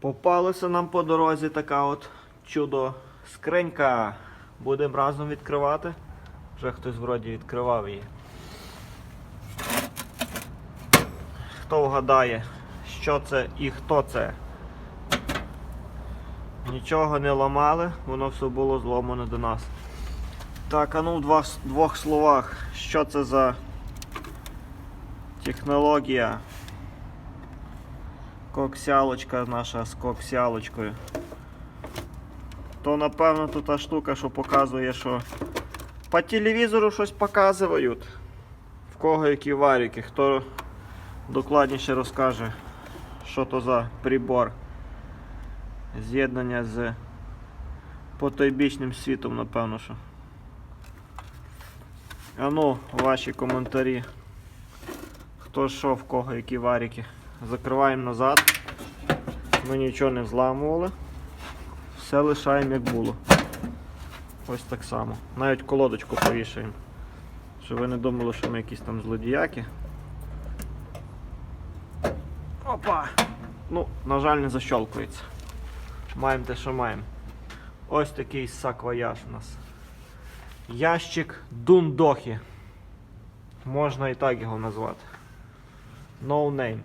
Попалася нам по дорозі така от чудо скринька. Будемо разом відкривати. Вже хтось вроді відкривав її. Хто вгадає, що це і хто це? Нічого не ламали, воно все було зломане до нас. Так, а ну в двох словах, що це за технологія? Коксялочка наша з коксялочкою. То напевно то та штука, що показує, що по телевізору щось показують. В кого які варіки, хто докладніше розкаже, що то за прибор. З'єднання з потойбічним світом, напевно, що. А ну, ваші коментарі. Хто що, в кого які варіки. Закриваємо назад. Ми нічого не взламували. Все лишаємо як було. Ось так само. Навіть колодочку повішаємо. Щоб ви не думали, що ми якісь там злодіяки. Опа! Ну, на жаль, не защолкується. Маємо те, що маємо. Ось такий саквояж у нас. Ящик Дундохи. Можна і так його назвати. No name.